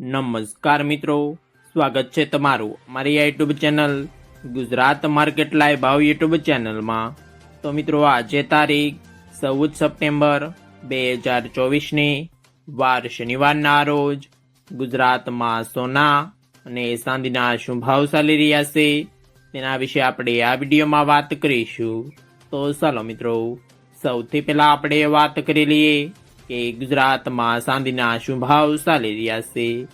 નમસ્કાર મિત્રો, સ્વાગત છે તમારું મારી આ YouTube channel Gujarat market live ભાવ યુટ્યુબ ચેનલમાં. તો મિત્રો, આજે તારીખ ચૌદ સપ્ટેમ્બર બે હજાર ચોવીસની વાર શનિવારના રોજ ગુજરાતમાં સોના અને ચાંદીના શું ભાવ ચાલી રહ્યા છે તેના વિશે આપણે આ વિડીયોમાં વાત કરીશું. તો ચાલો મિત્રો, સૌથી પહેલા આપણે વાત કરી લઈએ કે ગુજરાતમાં ચાંદીના શું ભાવ ચાલી રહ્યા છે.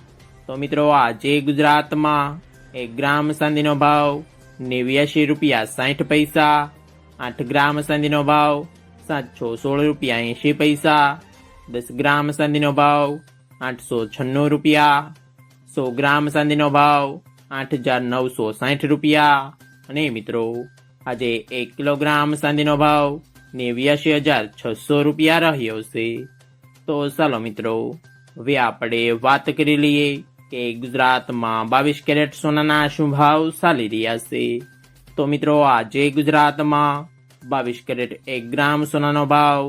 તો મિત્રો, આજે ગુજરાતમાં એક ગ્રામ ચાંદીનો ભાવ નેવ્યાશી રૂપિયા સાઠ પૈસા, આઠ ગ્રામ ચાંદીનો ભાવ સાતસો સોળ રૂપિયા એંશી પૈસા, દસ ગ્રામ ચાંદીનો ભાવ આઠસો છન્નું રૂપિયા, સો ગ્રામ ચાંદીનો ભાવ આઠ હજાર નવસો સાઠ રૂપિયા. અને મિત્રો, આજે એક કિલોગ્રામ ચાંદીનો ભાવ નેવ્યાશી હજાર છસો રૂપિયા રહ્યો છે. તો ચાલો મિત્રો, હવે આપણે વાત કરી લઈએ કે ગુજરાતમાં બાવીસ કેરેટ સોનાના શું ભાવ ચાલી રહ્યા છે. તો મિત્રો, આજે ગુજરાતમાં બાવીસ કેરેટ એક ગ્રામ સોનાનો ભાવ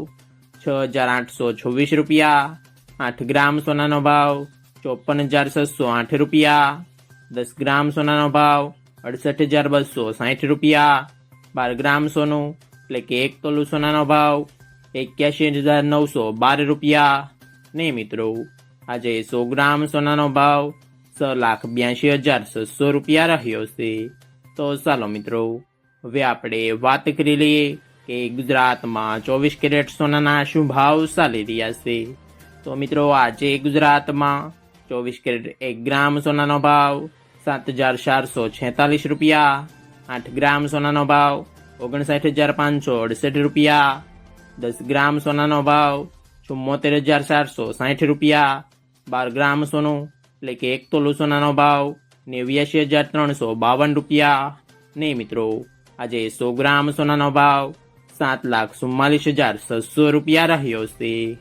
છ હજાર આઠસો છવ્વીસ રૂપિયા, આઠ ગ્રામ સોનાનો ભાવ ચોપન હજાર છસો આઠ રૂપિયા, દસ ગ્રામ સોનાનો ભાવ અડસઠ હજાર બસો સાઠ રૂપિયા, બાર ગ્રામ સોનું એટલે કે એક તોલું સોનાનો ભાવ એક્યાસી હજાર નવસો બાર રૂપિયા. ને મિત્રો, આજે સો ગ્રામ સોનાનો ભાવ છ લાખ બ્યાસી હજાર છસો રૂપિયા રહ્યો છે. તો ચાલો મિત્રો, હવે આપણે વાત કરી લઈએ કે ગુજરાતમાં ચોવીસ કેરેટ સોનાના શું ભાવ ચાલી રહ્યા છે. તો મિત્રો, આજે ગુજરાતમાં ચોવીસ કેરેટ એક ગ્રામ સોનાનો ભાવ સાત હજાર ચારસો છેતાલીસ રૂપિયા, આઠ ગ્રામ સોનાનો ભાવ ઓગણસાઠ હજાર પાંચસો અડસઠ રૂપિયા દસ ગ્રામ સોનાનો ભાવ ચુમ્મોતેર હજાર ચારસો સાઠ રૂપિયા. બાર ગ્રામ સોનું, એટલે કે એક તોલું સોનાનો ભાવ નેવ્યાસી હજાર ત્રણસો બાવન રૂપિયા. ને મિત્રો, આજે સો ગ્રામ સોનાનો ભાવ સાત લાખ ચુમ્માલીસ હજાર છસો રૂપિયા રહ્યો છે.